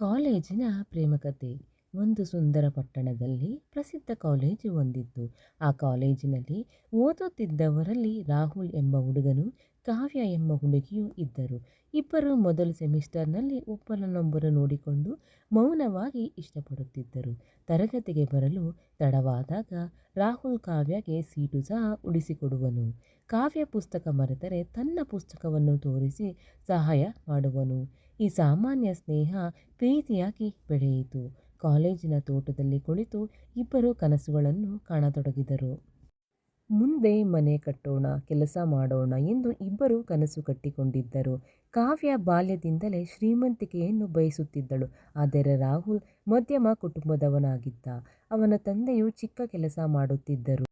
ಕಾಲೇಜಿನ ಪ್ರೇಮಕತೆ ಒಂದು ಸುಂದರ ಪಟ್ಟಣದಲ್ಲಿ ಪ್ರಸಿದ್ಧ ಕಾಲೇಜು ಒಂದಿತ್ತು. ಆ ಕಾಲೇಜಿನಲ್ಲಿ ಓದುತ್ತಿದ್ದವರಲ್ಲಿ ರಾಹುಲ್ ಎಂಬ ಹುಡುಗನು ಕಾವ್ಯ ಎಂಬ ಹುಡುಗಿಯೂ ಇದ್ದರು. ಇಬ್ಬರು ಮೊದಲ ಸೆಮಿಸ್ಟರ್ನಲ್ಲಿ ಒಬ್ಬರನ್ನೊಬ್ಬರು ನೋಡಿಕೊಂಡು ಮೌನವಾಗಿ ಇಷ್ಟಪಡುತ್ತಿದ್ದರು. ತರಗತಿಗೆ ಬರಲು ತಡವಾದಾಗ ರಾಹುಲ್ ಕಾವ್ಯಗೆ ಸೀಟು ಸಹ ಉಳಿಸಿಕೊಡುವನು. ಕಾವ್ಯ ಪುಸ್ತಕ ಮರೆತರೆ ತನ್ನ ಪುಸ್ತಕವನ್ನು ತೋರಿಸಿ ಸಹಾಯ ಮಾಡುವನು. ಈ ಸಾಮಾನ್ಯ ಸ್ನೇಹ ಪ್ರೀತಿಯಾಗಿ ಬೆಳೆಯಿತು. ಕಾಲೇಜಿನ ತೋಟದಲ್ಲಿ ಕುಳಿತು ಇಬ್ಬರು ಕನಸುಗಳನ್ನು ಕಾಣತೊಡಗಿದರು. ಮುಂದೆ ಮನೆ ಕಟ್ಟೋಣ, ಕೆಲಸ ಮಾಡೋಣ ಎಂದು ಇಬ್ಬರು ಕನಸು ಕಟ್ಟಿಕೊಂಡಿದ್ದರು. ಕಾವ್ಯ ಬಾಲ್ಯದಿಂದಲೇ ಶ್ರೀಮಂತಿಕೆಯನ್ನು ಬಯಸುತ್ತಿದ್ದಳು. ಆದರೆ ರಾಹುಲ್ ಮಧ್ಯಮ ಕುಟುಂಬದವನಾಗಿದ್ದ. ಅವನ ತಂದೆಯು ಚಿಕ್ಕ ಕೆಲಸ ಮಾಡುತ್ತಿದ್ದರು.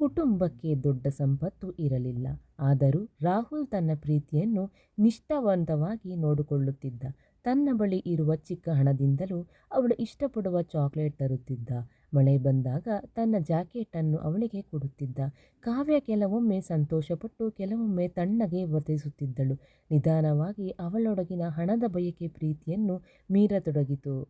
ಕುಟುಂಬಕ್ಕೆ ದೊಡ್ಡ ಸಂಪತ್ತು ಇರಲಿಲ್ಲ. ಆದರೂ ರಾಹುಲ್ ತನ್ನ ಪ್ರೀತಿಯನ್ನು ನಿಷ್ಠಾವಂತವಾಗಿ ನೋಡಿಕೊಳ್ಳುತ್ತಿದ್ದ. ತನ್ನ ಬಳಿ ಇರುವ ಚಿಕ್ಕ ಹಣದಿಂದಲೂ ಅವಳು ಇಷ್ಟಪಡುವ ಚಾಕ್ಲೇಟ್ ತರುತ್ತಿದ್ದ. ಮಳೆ ಬಂದಾಗ ತನ್ನ ಜಾಕೆಟನ್ನು ಅವಳಿಗೆ ಕೊಡುತ್ತಿದ್ದ. ಕಾವ್ಯ ಕೆಲವೊಮ್ಮೆ ಸಂತೋಷಪಟ್ಟು ಕೆಲವೊಮ್ಮೆ ತಣ್ಣಗೆ ವರ್ತಿಸುತ್ತಿದ್ದಳು. ನಿಧಾನವಾಗಿ ಅವಳೊಡಗಿನ ಹಣದ ಬಯಕೆ ಪ್ರೀತಿಯನ್ನು ಮೀರತೊಡಗಿತು.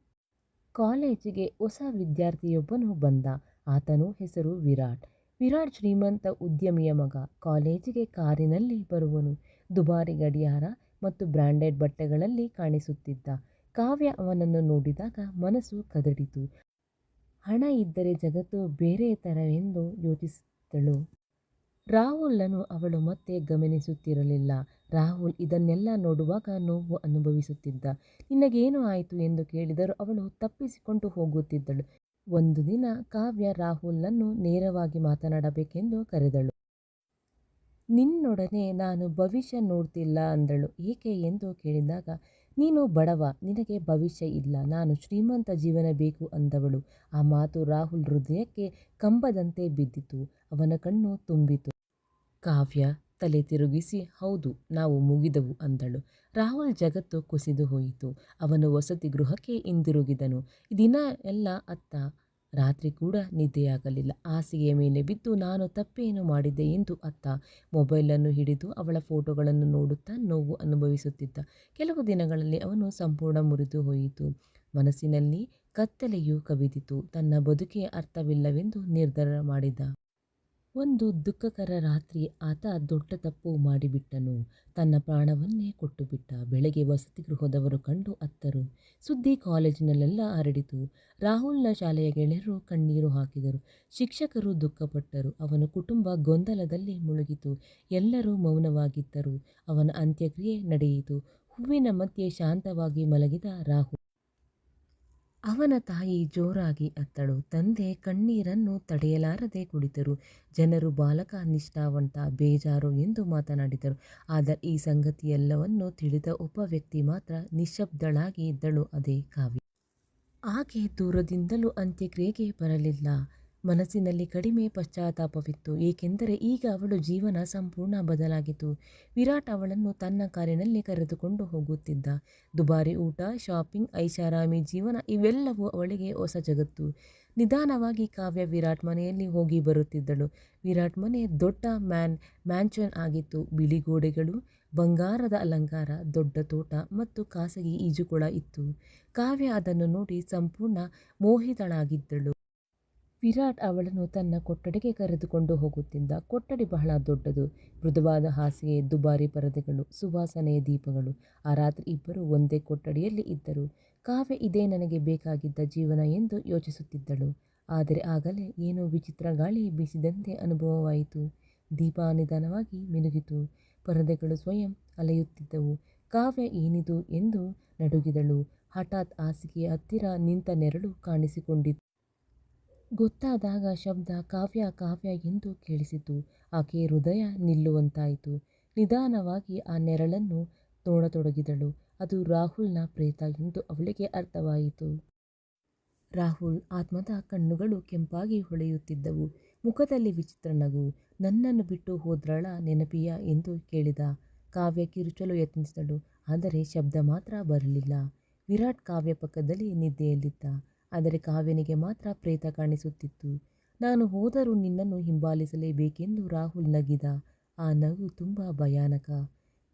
ಕಾಲೇಜಿಗೆ ಹೊಸ ವಿದ್ಯಾರ್ಥಿಯೊಬ್ಬನು ಬಂದ. ಆತನು ಹೆಸರು ವಿರಾಟ್. ವಿರಾಟ್ ಶ್ರೀಮಂತ ಉದ್ಯಮಿಯ ಮಗ. ಕಾಲೇಜಿಗೆ ಕಾರಿನಲ್ಲಿ ಬರುವನು. ದುಬಾರಿ ಗಡಿಯಾರ ಮತ್ತು ಬ್ರ್ಯಾಂಡೆಡ್ ಬಟ್ಟೆಗಳಲ್ಲಿ ಕಾಣಿಸುತ್ತಿದ್ದ. ಕಾವ್ಯ ಅವನನ್ನು ನೋಡಿದಾಗ ಮನಸ್ಸು ಕದಡಿತು. ಹಣ ಇದ್ದರೆ ಜಗತ್ತು ಬೇರೆ ಥರವೆಂದು ಯೋಚಿಸುತ್ತಳು ರಾಹುಲನ್ನು ಅವಳು ಮತ್ತೆ ಗಮನಿಸುತ್ತಿರಲಿಲ್ಲ. ರಾಹುಲ್ ಇದನ್ನೆಲ್ಲ ನೋಡುವಾಗ ನೋವು ಅನುಭವಿಸುತ್ತಿದ್ದ. ನಿನಗೇನು ಆಯಿತು ಎಂದು ಕೇಳಿದರೂ ಅವಳು ತಪ್ಪಿಸಿಕೊಂಡು ಹೋಗುತ್ತಿದ್ದಳು. ಒಂದು ದಿನ ಕಾವ್ಯ ರಾಹುಲ್ನನ್ನು ನೇರವಾಗಿ ಮಾತನಾಡಬೇಕೆಂದು ಕರೆದಳು. ನಿನ್ನೊಡನೆ ನಾನು ಭವಿಷ್ಯ ನೋಡ್ತಿಲ್ಲ ಅಂದಳು. ಏಕೆ ಎಂದು ಕೇಳಿದಾಗ, ನೀನು ಬಡವ, ನಿನಗೆ ಭವಿಷ್ಯ ಇಲ್ಲ, ನಾನು ಶ್ರೀಮಂತ ಜೀವನ ಬೇಕು ಅಂದವಳು. ಆ ಮಾತು ರಾಹುಲ್ ಹೃದಯಕ್ಕೆ ಕಂಬದಂತೆ ಬಿದ್ದಿತು, ಅವನ ಕಣ್ಣು ತುಂಬಿತು. ಕಾವ್ಯ ತಲೆ ತಿರುಗಿಸಿ, ಹೌದು, ನಾವು ಮುಗಿದವು ಅಂದಳು. ರಾಹುಲ್ ಜಗತ್ತು ಕುಸಿದು ಹೋಯಿತು. ಅವನು ವಸತಿ ಗೃಹಕ್ಕೆ ಹಿಂದಿರುಗಿದನು. ದಿನ ಎಲ್ಲ ಅತ್ತ ರಾತ್ರಿ ಕೂಡ ನಿದ್ದೆಯಾಗಲಿಲ್ಲ. ಹಾಸಿಗೆಯ ಮೇಲೆ ಬಿದ್ದು, ನಾನು ತಪ್ಪೇನು ಮಾಡಿದೆ ಎಂದು ಅತ್ತ ಮೊಬೈಲನ್ನು ಹಿಡಿದು ಅವಳ ಫೋಟೋಗಳನ್ನು ನೋಡುತ್ತಾ ನೋವು ಅನುಭವಿಸುತ್ತಿದ್ದ. ಕೆಲವು ದಿನಗಳಲ್ಲಿ ಅವನು ಸಂಪೂರ್ಣ ಮುರಿದು ಹೋಯಿತು. ಮನಸ್ಸಿನಲ್ಲಿ ಕತ್ತಲೆಯು ಕವಿದಿತು. ತನ್ನ ಬದುಕಿಗೆ ಅರ್ಥವಿಲ್ಲವೆಂದು ನಿರ್ಧಾರ ಮಾಡಿದ. ಒಂದು ದುಃಖಕರ ರಾತ್ರಿ ಆತ ದೊಡ್ಡ ತಪ್ಪು ಮಾಡಿಬಿಟ್ಟನು. ತನ್ನ ಪ್ರಾಣವನ್ನೇ ಕೊಟ್ಟುಬಿಟ್ಟ. ಬೆಳಗ್ಗೆ ವಸತಿ ಗೃಹದವರು ಕಂಡು ಅತ್ತರು. ಸುದ್ದಿ ಕಾಲೇಜಿನಲ್ಲೆಲ್ಲ ಹರಡಿತು. ರಾಹುಲ್ನ ಶಾಲೆಯ ಗೆಳೆಯರು ಕಣ್ಣೀರು ಹಾಕಿದರು. ಶಿಕ್ಷಕರು ದುಃಖಪಟ್ಟರು. ಅವನ ಕುಟುಂಬ ಗೊಂದಲದಲ್ಲಿ ಮುಳುಗಿತು. ಎಲ್ಲರೂ ಮೌನವಾಗಿದ್ದರು. ಅವನ ಅಂತ್ಯಕ್ರಿಯೆ ನಡೆಯಿತು. ಹೂವಿನ ಮಧ್ಯೆ ಶಾಂತವಾಗಿ ಮಲಗಿದ ರಾಹುಲ್. ಅವನ ತಾಯಿ ಜೋರಾಗಿ ಅತ್ತಳು. ತಂದೆ ಕಣ್ಣೀರನ್ನು ತಡೆಯಲಾರದೆ ಕುಳಿತರು. ಜನರು ಬಾಲಕ ನಿಷ್ಠಾವಂತ ಬೇಜಾರು ಎಂದು ಮಾತನಾಡಿದರು. ಆದರೆ ಈ ಸಂಗತಿಯೆಲ್ಲವನ್ನು ತಿಳಿದ ಒಬ್ಬ ವ್ಯಕ್ತಿ ಮಾತ್ರ ನಿಶಬ್ದಳಾಗಿ ಇದ್ದಳು ಅದೇ ಕಾವ್ಯ. ಆಕೆ ದೂರದಿಂದಲೂ ಅಂತ್ಯಕ್ರಿಯೆಗೆ ಬರಲಿಲ್ಲ. ಮನಸ್ಸಿನಲ್ಲಿ ಕಡಿಮೆ ಪಶ್ಚಾತ್ತಾಪವಿತ್ತು. ಏಕೆಂದರೆ ಈಗ ಅವಳು ಜೀವನ ಸಂಪೂರ್ಣ ಬದಲಾಗಿತ್ತು. ವಿರಾಟ್ ಅವಳನ್ನು ತನ್ನ ಕಾರಿನಲ್ಲಿ ಕರೆದುಕೊಂಡು ಹೋಗುತ್ತಿದ್ದ. ದುಬಾರಿ ಊಟ, ಶಾಪಿಂಗ್, ಐಷಾರಾಮಿ ಜೀವನ ಇವೆಲ್ಲವೂ ಅವಳಿಗೆ ಹೊಸ ಜಗತ್ತು. ನಿಧಾನವಾಗಿ ಕಾವ್ಯ ವಿರಾಟ್ ಮನೆಯಲ್ಲಿ ಹೋಗಿ ಬರುತ್ತಿದ್ದಳು. ವಿರಾಟ್ ಮನೆ ದೊಡ್ಡ ಮ್ಯಾನ್, ಮ್ಯಾನ್ಷನ್ ಆಗಿತ್ತು. ಬಿಳಿ ಗೋಡೆಗಳು, ಬಂಗಾರದ ಅಲಂಕಾರ, ದೊಡ್ಡ ತೋಟ ಮತ್ತು ಖಾಸಗಿ ಈಜುಕೊಳ ಇತ್ತು. ಕಾವ್ಯ ಅದನ್ನು ನೋಡಿ ಸಂಪೂರ್ಣ ಮೋಹಿತಳಾಗಿದ್ದಳು. ವಿರಾಟ್ ಅವಳನ್ನು ತನ್ನ ಕೊಠಡಿಗೆ ಕರೆದುಕೊಂಡು ಹೋಗುತ್ತಿದ್ದ ಕೊಠಡಿ ಬಹಳ ದೊಡ್ಡದು. ಮೃದುವಾದ ಹಾಸಿಗೆ, ದುಬಾರಿ ಪರದೆಗಳು, ಸುವಾಸನೆಯ ದೀಪಗಳು, ಆ ರಾತ್ರಿ ಇಬ್ಬರು ಒಂದೇ ಕೊಠಡಿಯಲ್ಲಿ ಇದ್ದರು. ಕಾವ್ಯ ಇದೇ ನನಗೆ ಬೇಕಾಗಿದ್ದ ಜೀವನ ಎಂದು ಯೋಚಿಸುತ್ತಿದ್ದಳು. ಆದರೆ ಆಗಲೇ ಏನೋ ವಿಚಿತ್ರ ಗಾಳಿ ಬೀಸಿದಂತೆ ಅನುಭವವಾಯಿತು. ದೀಪ ನಿಧಾನವಾಗಿ ಮಿನುಗಿತು. ಪರದೆಗಳು ಸ್ವಯಂ ಅಲೆಯುತ್ತಿದ್ದವು. ಕಾವ್ಯ ಏನಿದು ಎಂದು ನಡುಗಿದಳು. ಹಠಾತ್ ಹಾಸಿಗೆಯ ಹತ್ತಿರ ನಿಂತ ನೆರಳು ಕಾಣಿಸಿಕೊಂಡಿತು ಗೊತ್ತಾದಾಗ ಶಬ್ದ ಕಾವ್ಯ ಕಾವ್ಯ ಎಂದು ಕೇಳಿಸಿತು. ಆಕೆ ಹೃದಯ ನಿಲ್ಲುವಂತಾಯಿತು. ನಿಧಾನವಾಗಿ ಆ ನೆರಳನ್ನು ತೋಡತೊಡಗಿದಳು ಅದು ರಾಹುಲ್ನ ಪ್ರೇತ ಎಂದು ಅವಳಿಗೆ ಅರ್ಥವಾಯಿತು. ರಾಹುಲ್ ಆತ್ಮದ ಕಣ್ಣುಗಳು ಕೆಂಪಾಗಿ ಹೊಳೆಯುತ್ತಿದ್ದವು. ಮುಖದಲ್ಲಿ ವಿಚಿತ್ರ ನಗು. ನನ್ನನ್ನು ಬಿಟ್ಟು ಹೋದ್ರಳ ನೆನಪಿಯ ಎಂದು ಕೇಳಿದ. ಕಾವ್ಯ ಕಿರುಚಲು ಯತ್ನಿಸಿದಳು. ಆದರೆ ಶಬ್ದ ಮಾತ್ರ ಬರಲಿಲ್ಲ. ವಿರಾಟ್ ಕಾವ್ಯ ಪಕ್ಕದಲ್ಲಿ ನಿದ್ದೆಯಲ್ಲಿದ್ದ. ಆದರೆ ಕಾವ್ಯನಿಗೆ ಮಾತ್ರ ಪ್ರೇತ ಕಾಣಿಸುತ್ತಿತ್ತು. ನಾನು ಹೋದರೂ ನಿನ್ನನ್ನು ಹಿಂಬಾಲಿಸಲೇಬೇಕೆಂದು ರಾಹುಲ್ ನಗಿದ. ಆ ನಗು ತುಂಬ ಭಯಾನಕ.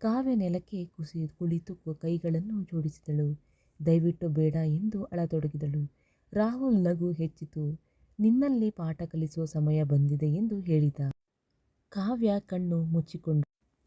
ಕಾವ್ಯ ನೆಲಕ್ಕೆ ಕುಸಿ ಕುಳಿತು ಕೈಗಳನ್ನು ಜೋಡಿಸಿದಳು. ದಯವಿಟ್ಟು ಬೇಡ ಎಂದು ಅಳತೊಡಗಿದಳು. ರಾಹುಲ್ ನಗು ಹೆಚ್ಚಿತು. ನಿನ್ನಲ್ಲಿ ಪಾಠ ಕಲಿಸುವ ಸಮಯ ಬಂದಿದೆ ಎಂದು ಹೇಳಿದ. ಕಾವ್ಯ ಕಣ್ಣು ಮುಚ್ಚಿಕೊಂಡು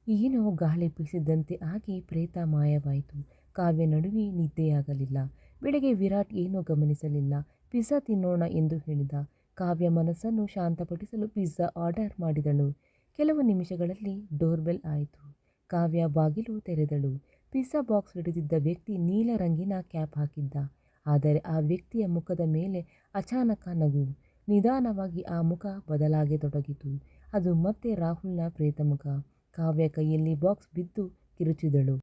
ಏನೋ ಗಾಳಿ ಬೀಸಿದಂತೆ ಆಗಿ ಪ್ರೇತ ಮಾಯವಾಯಿತು. ಕಾವ್ಯ ನಡುವೆ ನಿದ್ದೆಯಾಗಲಿಲ್ಲ. ಬೆಳಗ್ಗೆ ವಿರಾಟ್ ಏನೂ ಗಮನಿಸಲಿಲ್ಲ. ಪಿಜ್ಜಾ ತಿನ್ನೋಣ ಎಂದು ಹೇಳಿದ ಕಾವ್ಯ ಮನಸ್ಸನ್ನು ಶಾಂತಪಡಿಸಲು ಪಿಜ್ಜಾ ಆರ್ಡರ್ ಮಾಡಿದಳು. ಕೆಲವು ನಿಮಿಷಗಳಲ್ಲಿ ಡೋರ್ಬೆಲ್ ಆಯಿತು. ಕಾವ್ಯ ಬಾಗಿಲು ತೆರೆದಳು. ಪಿಜ್ಜಾ ಬಾಕ್ಸ್ ಹಿಡಿದಿದ್ದ ವ್ಯಕ್ತಿ ನೀಲ ರಂಗಿನ ಕ್ಯಾಪ್ ಹಾಕಿದ್ದ. ಆದರೆ ಆ ವ್ಯಕ್ತಿಯ ಮುಖದ ಮೇಲೆ ಅಚಾನಕ ನಗು. ನಿಧಾನವಾಗಿ ಆ ಮುಖ ಬದಲಾಗತೊಡಗಿತು ಅದು ಮತ್ತೆ ರಾಹುಲ್ನ ಪ್ರೇತ ಮುಖ. ಕಾವ್ಯ ಕೈಯಲ್ಲಿ ಬಾಕ್ಸ್ ಬಿದ್ದು ಕಿರುಚಿದಳು.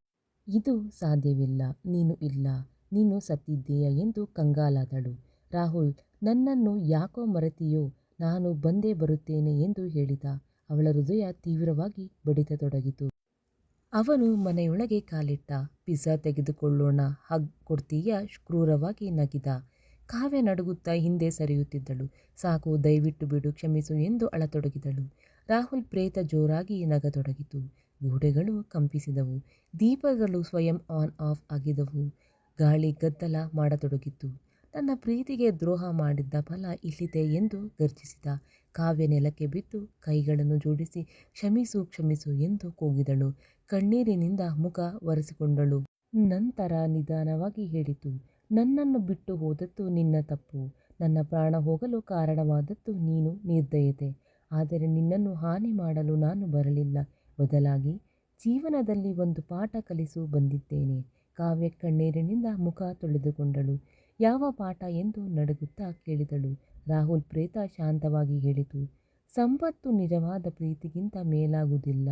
ಇದು ಸಾಧ್ಯವಿಲ್ಲ. ನೀನು ಇಲ್ಲ ನೀನು ಸತ್ತಿದ್ದೀಯ ಎಂದು ಕಂಗಾಲಾದಳು. ರಾಹುಲ್, ನನ್ನನ್ನು ಯಾಕೋ ಮರೆತಿಯೋ? ನಾನು ಬಂದೇ ಬರುತ್ತೇನೆ ಎಂದು ಹೇಳಿದ. ಅವಳ ಹೃದಯ ತೀವ್ರವಾಗಿ ಬಡಿತತೊಡಗಿತು. ಅವನು ಮನೆಯೊಳಗೆ ಕಾಲಿಟ್ಟ. ಪಿಜ್ಜಾ ತೆಗೆದುಕೊಳ್ಳೋಣ, ಹಗ್ ಕೊಡ್ತೀಯ? ಕ್ರೂರವಾಗಿ ನಗಿದ. ಕಾವ್ಯ ನಡುಗುತ್ತಾ ಹಿಂದೆ ಸರಿಯುತ್ತಿದ್ದಳು. ಸಾಕು, ದಯವಿಟ್ಟು ಬಿಡು, ಕ್ಷಮಿಸು ಎಂದು ಅಳತೊಡಗಿದಳು. ರಾಹುಲ್ ಪ್ರೇತ ಜೋರಾಗಿ ನಗತೊಡಗಿತು. ಗೋಡೆಗಳು ಕಂಪಿಸಿದವು. ದೀಪಗಳು ಸ್ವಯಂ ಆನ್ ಆಫ್ ಆಗಿದವು. ಗಾಳಿ ಗದ್ದಲ ಮಾಡತೊಡಗಿತು ತನ್ನ ಪ್ರೀತಿಗೆ ದ್ರೋಹ ಮಾಡಿದ್ದ ಫಲ ಇಲ್ಲಿದೆ ಎಂದು ಗರ್ಜಿಸಿದ. ಕಾವ್ಯ ನೆಲಕ್ಕೆ ಬಿದ್ದು ಕೈಗಳನ್ನು ಜೋಡಿಸಿ, ಕ್ಷಮಿಸು ಕ್ಷಮಿಸು ಎಂದು ಕೂಗಿದಳು. ಕಣ್ಣೀರಿನಿಂದ ಮುಖ ಒರೆಸಿಕೊಂಡಳು. ನಂತರ ನಿಧಾನವಾಗಿ ಹೇಳಿತು, ನನ್ನನ್ನು ಬಿಟ್ಟು ಹೋದದ್ದು ನಿನ್ನ ತಪ್ಪು. ನನ್ನ ಪ್ರಾಣ ಹೋಗಲು ಕಾರಣವಾದದ್ದು ನೀನು ನಿರ್ದಯತೆ. ಆದರೆ ನಿನ್ನನ್ನು ಹಾನಿ ಮಾಡಲು ನಾನು ಬರಲಿಲ್ಲ. ಬದಲಾಗಿ ಜೀವನದಲ್ಲಿ ಒಂದು ಪಾಠ ಕಲಿಸು ಬಂದಿದ್ದೇನೆ. ಕಾವ್ಯ ಕಣ್ಣೀರಿನಿಂದ ಮುಖ ತೊಳೆದುಕೊಂಡಳು. ಯಾವ ಪಾಠ ಎಂದು ನಡುಗುತ್ತಾ ಕೇಳಿದಳು. ರಾಹುಲ್ ಪ್ರೇತ ಶಾಂತವಾಗಿ ಹೇಳಿತು. ಸಂಪತ್ತು ನಿಜವಾದ ಪ್ರೀತಿಗಿಂತ ಮೇಲಾಗುವುದಿಲ್ಲ.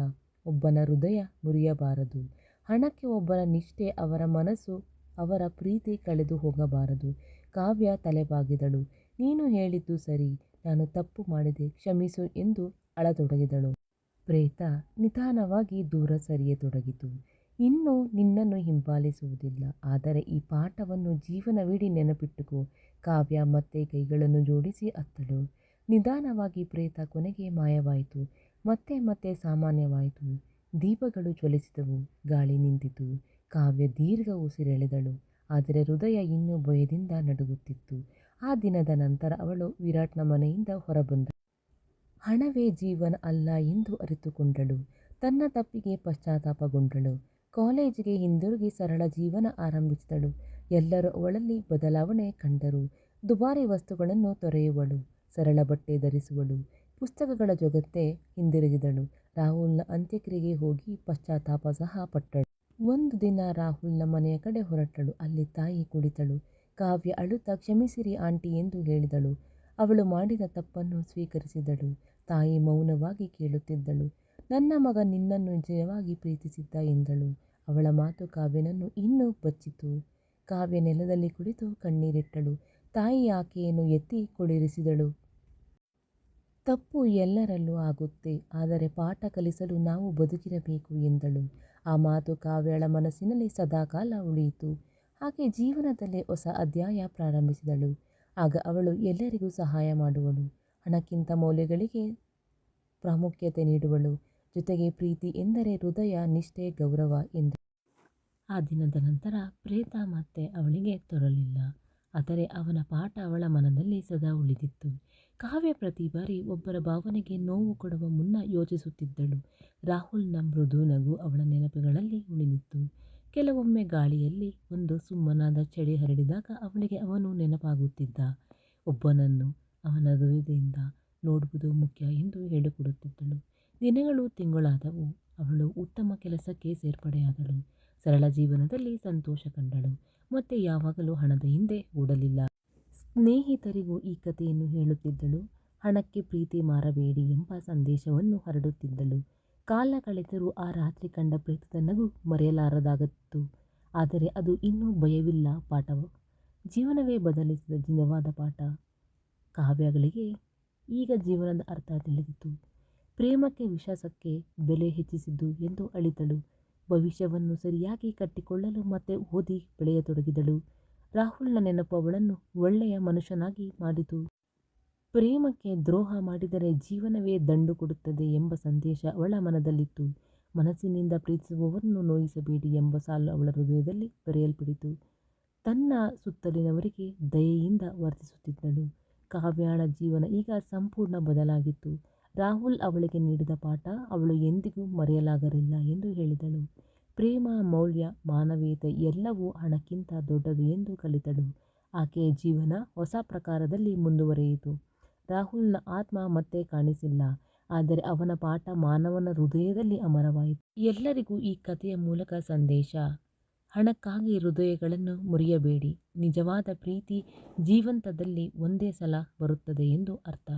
ಒಬ್ಬನ ಹೃದಯ ಮುರಿಯಬಾರದು. ಹಣಕ್ಕೆ ಒಬ್ಬರ ನಿಷ್ಠೆ ಅವರ ಮನಸ್ಸು ಅವರ ಪ್ರೀತಿ ಕಳೆದು ಹೋಗಬಾರದು. ಕಾವ್ಯ ತಲೆಬಾಗಿದಳು. ನೀನು ಹೇಳಿದ್ದು ಸರಿ. ನಾನು ತಪ್ಪು ಮಾಡಿದೆ. ಕ್ಷಮಿಸು ಎಂದು ಅಳತೊಡಗಿದಳು. ಪ್ರೇತ ನಿಧಾನವಾಗಿ ದೂರ ಸರಿಯತೊಡಗಿತು. ಇನ್ನು ನಿನ್ನನ್ನು ಹಿಂಬಾಲಿಸುವುದಿಲ್ಲ. ಆದರೆ ಈ ಪಾಠವನ್ನು ಜೀವನವಿಡೀ ನೆನಪಿಟ್ಟುಕೋ. ಕಾವ್ಯ ಮತ್ತೆ ಕೈಗಳನ್ನು ಜೋಡಿಸಿ ಅತ್ತಳು. ನಿಧಾನವಾಗಿ ಪ್ರೇತ ಕೊನೆಗೆ ಮಾಯವಾಯಿತು. ಮತ್ತೆ ಮತ್ತೆ ಸಾಮಾನ್ಯವಾಯಿತು. ದೀಪಗಳು ಜ್ವಲಿಸಿದವು ಗಾಳಿ ನಿಂತಿತು. ಕಾವ್ಯ ದೀರ್ಘ ಉಸಿರೆಳೆದಳು ಆದರೆ ಹೃದಯ ಇನ್ನೂ ಭಯದಿಂದ ನಡುಗುತ್ತಿತ್ತು. ಆ ದಿನದ ನಂತರ ಅವಳು ವಿರಾಟ್ನ ಮನೆಯಿಂದ ಹೊರಬಂದಳು. ಹಣವೇ ಜೀವನ ಅಲ್ಲ ಎಂದು ಅರಿತುಕೊಂಡಳು. ತನ್ನ ತಪ್ಪಿಗೆ ಪಶ್ಚಾತ್ತಾಪಗೊಂಡಳು. ಕಾಲೇಜಿಗೆ ಹಿಂದಿರುಗಿ ಸರಳ ಜೀವನ ಆರಂಭಿಸಿದಳು. ಎಲ್ಲರೂ ಅವಳಲ್ಲಿ ಬದಲಾವಣೆ ಕಂಡರು. ದುಬಾರಿ ವಸ್ತುಗಳನ್ನು ತೊರೆಯುವಳು. ಸರಳ ಬಟ್ಟೆ ಧರಿಸುವಳು. ಪುಸ್ತಕಗಳ ಜೊಗತ್ತೆ ಹಿಂದಿರುಗಿದಳು. ರಾಹುಲ್ನ ಅಂತ್ಯಕ್ರಿಯೆಗೆ ಹೋಗಿ ಪಶ್ಚಾತ್ತಾಪ ಸಹ ಪಟ್ಟಳು. ಒಂದು ದಿನ ರಾಹುಲ್ನ ಮನೆಯ ಕಡೆ ಹೊರಟಳು. ಅಲ್ಲಿ ತಾಯಿ ಕುಳಿತಳು. ಕಾವ್ಯ ಅಳುತ್ತಾ, ಕ್ಷಮಿಸಿರಿ ಆಂಟಿ ಎಂದು ಹೇಳಿದಳು. ಅವಳು ಮಾಡಿದ ತಪ್ಪನ್ನು ಸ್ವೀಕರಿಸಿದಳು. ತಾಯಿ ಮೌನವಾಗಿ ಕೇಳುತ್ತಿದ್ದಳು. ನನ್ನ ಮಗ ನಿನ್ನನ್ನು ನಿಜವಾಗಿ ಪ್ರೀತಿಸಿದ್ದ ಎಂದಳು. ಅವಳ ಮಾತು ಕಾವ್ಯನನ್ನು ಇನ್ನೂ ಬಚ್ಚಿತು. ಕಾವ್ಯ ನೆಲದಲ್ಲಿ ಕುಳಿತು ಕಣ್ಣೀರಿಟ್ಟಳು. ತಾಯಿ ಆಕೆಯನ್ನು ಎತ್ತಿ ಕುಳಿರಿಸಿದಳು. ತಪ್ಪು ಎಲ್ಲರಲ್ಲೂ ಆಗುತ್ತೆ. ಆದರೆ ಪಾಠ ಕಲಿಸಲು ನಾವು ಬದುಕಿರಬೇಕು ಎಂದಳು. ಆ ಮಾತು ಕಾವ್ಯಳ ಮನಸ್ಸಿನಲ್ಲಿ ಸದಾಕಾಲ ಉಳಿಯಿತು. ಹಾಗೆ ಜೀವನದಲ್ಲಿ ಹೊಸ ಅಧ್ಯಾಯ ಪ್ರಾರಂಭಿಸಿದಳು. ಆಗ ಅವಳು ಎಲ್ಲರಿಗೂ ಸಹಾಯ ಮಾಡುವಳು. ಹಣಕ್ಕಿಂತ ಮೌಲ್ಯಗಳಿಗೆ ಪ್ರಾಮುಖ್ಯತೆ ನೀಡುವಳು. ಜೊತೆಗೆ ಪ್ರೀತಿ ಎಂದರೆ ಹೃದಯ, ನಿಷ್ಠೆ, ಗೌರವ ಎಂದು. ಆ ದಿನದ ನಂತರ ಪ್ರೇತ ಮತ್ತೆ ಅವಳಿಗೆ ತೊರಲಿಲ್ಲ. ಆದರೆ ಅವನ ಪಾಠ ಅವಳ ಮನದಲ್ಲಿ ಸದಾ ಉಳಿದಿತ್ತು. ಕಾವ್ಯ ಪ್ರತಿ ಬಾರಿ ಒಬ್ಬರ ಭಾವನೆಗೆ ನೋವು ಕೊಡುವ ಮುನ್ನ ಯೋಚಿಸುತ್ತಿದ್ದಳು. ರಾಹುಲ್ನ ಮೃದು ನಗು ಅವಳ ನೆನಪುಗಳಲ್ಲಿ ಉಳಿದಿತ್ತು. ಕೆಲವೊಮ್ಮೆ ಗಾಳಿಯಲ್ಲಿ ಒಂದು ಸುಮ್ಮನಾದ ಚಳಿ ಹರಡಿದಾಗ ಅವಳಿಗೆ ಅವನು ನೆನಪಾಗುತ್ತಿದ್ದ. ಒಬ್ಬನನ್ನು ಅವನ ಹೃದಯದಿಂದ ನೋಡುವುದು ಮುಖ್ಯ ಎಂದು ಹೇಳಿಕೊಡುತ್ತಿದ್ದಳು. ದಿನಗಳು ತಿಂಗಳಾದವು. ಅವಳು ಉತ್ತಮ ಕೆಲಸಕ್ಕೆ ಸೇರ್ಪಡೆಯಾದಳು. ಸರಳ ಜೀವನದಲ್ಲಿ ಸಂತೋಷ ಕಂಡಳು. ಮತ್ತೆ ಯಾವಾಗಲೂ ಹಣದ ಹಿಂದೆ ಓಡಲಿಲ್ಲ. ಸ್ನೇಹಿತರಿಗೂ ಈ ಕಥೆಯನ್ನು ಹೇಳುತ್ತಿದ್ದಳು. ಹಣಕ್ಕೆ ಪ್ರೀತಿ ಮಾರಬೇಡಿ ಎಂಬ ಸಂದೇಶವನ್ನು ಹರಡುತ್ತಿದ್ದಳು. ಕಾಲ ಕಳೆದರೂ ಆ ರಾತ್ರಿ ಕಂಡ ಪ್ರೇತದ ನಗು ಮರೆಯಲಾರದಾಗಿತ್ತು. ಆದರೆ ಅದು ಇನ್ನೂ ಭಯವಿಲ್ಲ ಪಾಠವು. ಜೀವನವೇ ಬದಲಿಸಿದ ನಿಜವಾದ ಪಾಠ. ಕಾವ್ಯಗಳಿಗೆ ಈಗ ಜೀವನದ ಅರ್ಥ ತಿಳಿದಿತು. ಪ್ರೇಮಕ್ಕೆ ವಿಶ್ವಾಸಕ್ಕೆ ಬೆಲೆ ಹೆಚ್ಚಿಸಿದ್ದು ಎಂದು ಅಳಿತಳು. ಭವಿಷ್ಯವನ್ನು ಸರಿಯಾಗಿ ಕಟ್ಟಿಕೊಳ್ಳಲು ಮತ್ತೆ ಓದಿ ಬೆಳೆಯತೊಡಗಿದಳು. ರಾಹುಲ್ನ ನೆನಪು ಅವಳನ್ನು ಒಳ್ಳೆಯ ಮನುಷ್ಯನಾಗಿ ಮಾಡಿತು. ಪ್ರೇಮಕ್ಕೆ ದ್ರೋಹ ಮಾಡಿದರೆ ಜೀವನವೇ ದಂಡು ಕೊಡುತ್ತದೆ ಎಂಬ ಸಂದೇಶ ಅವಳ ಮನದಲ್ಲಿತ್ತು. ಮನಸ್ಸಿನಿಂದ ಪ್ರೀತಿಸುವವರನ್ನು ನೋಯಿಸಬೇಡಿ ಎಂಬ ಸಾಲು ಅವಳ ಹೃದಯದಲ್ಲಿ ಬರೆಯಲ್ಪಡಿತು. ತನ್ನ ಸುತ್ತಲಿನವರಿಗೆ ದಯೆಯಿಂದ ವರ್ತಿಸುತ್ತಿದ್ದಳು. ಕಾವ್ಯಾಳ ಜೀವನ ಈಗ ಸಂಪೂರ್ಣ ಬದಲಾಗಿತ್ತು. ರಾಹುಲ್ ಅವಳಿಗೆ ನೀಡಿದ ಪಾಠ ಅವಳು ಎಂದಿಗೂ ಮರೆಯಲಾಗಲಿಲ್ಲ ಎಂದು ಹೇಳಿದಳು. ಪ್ರೇಮ, ಮೌಲ್ಯ, ಮಾನವೀಯತೆ ಎಲ್ಲವೂ ಹಣಕ್ಕಿಂತ ದೊಡ್ಡದು ಎಂದು ಕಲಿತಳು. ಆಕೆಯ ಜೀವನ ಹೊಸ ಪ್ರಕಾರದಲ್ಲಿ ಮುಂದುವರಿಯಿತು. ರಾಹುಲ್ನ ಆತ್ಮ ಮತ್ತೆ ಕಾಣಿಸಿಲ್ಲ. ಆದರೆ ಅವನ ಪಾಠ ಮಾನವನ ಹೃದಯದಲ್ಲಿ ಅಮರವಾಯಿತು. ಎಲ್ಲರಿಗೂ ಈ ಕಥೆಯ ಮೂಲಕ ಸಂದೇಶ. ಹಣಕ್ಕಾಗಿ ಹೃದಯಗಳನ್ನು ಮುರಿಯಬೇಡಿ. ನಿಜವಾದ ಪ್ರೀತಿ ಜೀವಂತದಲ್ಲಿ ಒಂದೇ ಸಲ ಬರುತ್ತದೆ ಎಂದು ಅರ್ಥ.